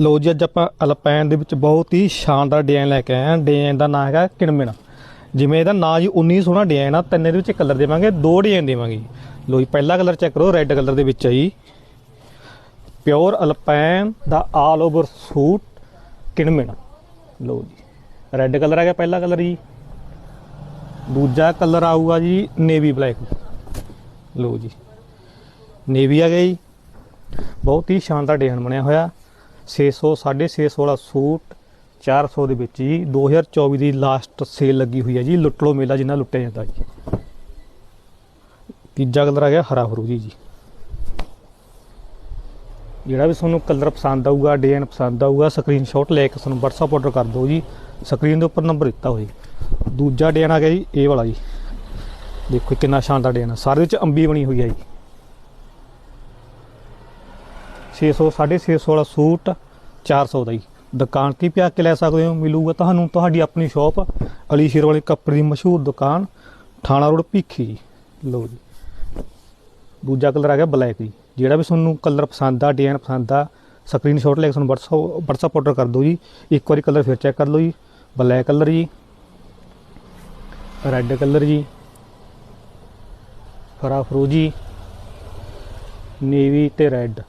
ਲੋ ਜੀ, ਅੱਜ ਆਪਾਂ ਅਲਪਾਈਨ ਦੇ ਵਿੱਚ ਬਹੁਤ ਹੀ ਸ਼ਾਨਦਾਰ ਡਿਜ਼ਾਈਨ ਲੈ ਕੇ ਆਏ ਹਾਂ। ਡਿਜ਼ਾਈਨ ਦਾ ਨਾਮ ਹੈਗਾ ਕਿਣਮਿਣ। ਜਿਵੇਂ ਇਹਦਾ ਨਾਂ ਜੀ 19 ਸੋਹਣਾ ਡਿਜ਼ਾਈਨ ਆ। ਤਿੰਨੇ ਦੇ ਵਿੱਚ ਕਲਰ ਦੇਵਾਂਗੇ, ਦੋ ਡਿਜ਼ਾਈਨ ਦੇਵਾਂਗੇ ਲੋ ਜੀ, ਪਹਿਲਾ ਕਲਰ ਚੈੱਕ ਕਰੋ ਰੈੱਡ ਕਲਰ ਦੇ ਵਿੱਚ ਆ ਜੀ। ਪਿਓਰ ਅਲਪਾਈਨ ਦਾ ਆਲ ਓਵਰ ਸੂਟ ਕਿਣਮਿਣ। ਲੋ ਜੀ ਰੈੱਡ ਕਲਰ ਆ ਗਿਆ ਪਹਿਲਾ ਕਲਰ ਜੀ। ਦੂਜਾ ਕਲਰ ਆਊਗਾ ਜੀ ਨੇਵੀ ਬਲੈਕ ਲੋ ਜੀ ਨੇਵੀ ਆ ਗਿਆ ਜੀ। ਬਹੁਤ ਹੀ ਸ਼ਾਨਦਾਰ ਡਿਜ਼ਾਈਨ ਬਣਿਆ ਹੋਇਆ। 600 650 ਵਾਲਾ ਸੂਟ 400 ਦੇ ਵਿੱਚ ਜੀ। 2024 ਦੀ ਲਾਸਟ ਸੇਲ ਲੱਗੀ ਹੋਈ ਹੈ ਜੀ ਲੁੱਟ ਲੋ ਮੇਲਾ ਜਿੰਨਾ ਲੁੱਟਿਆ ਜਾਂਦਾ ਜੀ। ਤੀਜਾ ਕਲਰ ਆ ਗਿਆ ਹਰਾ ਫਰੂਜੀ ਜੀ ਜਿਹੜਾ ਵੀ ਤੁਹਾਨੂੰ ਕਲਰ ਪਸੰਦ ਆਊਗਾ ਡਿਜ਼ਾਈਨ ਪਸੰਦ ਆਊਗਾ ਸਕਰੀਨਸ਼ਾਟ ਲੈ ਕੇ ਤੁਹਾਨੂੰ WhatsApp ਆਰਡਰ ਕਰ ਦਿਓ ਜੀ। ਸਕਰੀਨ ਦੇ ਉੱਪਰ ਨੰਬਰ ਦਿੱਤਾ ਹੋਇਆ ਜੀ। ਦੂਜਾ ਡਿਜ਼ਾਈਨ ਆ ਗਿਆ ਜੀ, ਇਹ ਵਾਲਾ ਜੀ। ਦੇਖੋ ਕਿੰਨਾ ਸ਼ਾਨਦਾਰ ਡਿਜ਼ਾਈਨ ਆ। ਸਾਰੇ ਵਿੱਚ ਅੰਬੀ ਬਣੀ ਹੋਈ ਹੈ ਜੀ। 600 650 ਵਾਲਾ ਸੂਟ 400 ਦਾ ਜੀ। ਦੁਕਾਨ ਤੇ ਪਿਆ ਕੇ ਲੈ ਸਕਦੇ ਹੋ, ਮਿਲੂਗਾ ਤੁਹਾਨੂੰ ਤੁਹਾਡੀ ਆਪਣੀ ਸ਼ਾਪ। ਅਲੀ ਸ਼ੇਰ ਵਾਲੀ ਕੱਪੜੇ ਦੀ ਮਸ਼ਹੂਰ ਦੁਕਾਨ, ਥਾਣਾ ਰੋਡ ਭੀਖੀ ਜੀ। ਲਓ ਜੀ। ਦੂਜਾ ਕਲਰ ਆ ਗਿਆ ਬਲੈਕ ਜੀ। ਜਿਹੜਾ ਵੀ ਤੁਹਾਨੂੰ ਕਲਰ ਪਸੰਦ ਆ, ਡਿਜ਼ਾਈਨ ਪਸੰਦ ਆ ਸਕਰੀਨਸ਼ਾਟ ਲੈ ਕੇ ਤੁਹਾਨੂੰ WhatsApp WhatsApp ਆਰਡਰ ਕਰ ਦਿਓ ਜੀ। ਇੱਕ ਵਾਰੀ ਕਲਰ ਫਿਰ ਚੈੱਕ ਕਰ ਲਓ ਜੀ। ਬਲੈਕ ਕਲਰ ਜੀ। ਰੈੱਡ ਕਲਰ ਜੀ। ਹਰਾ ਫਰੋਜੀ ਨੇਵੀ ਤੇ ਰੈੱਡ।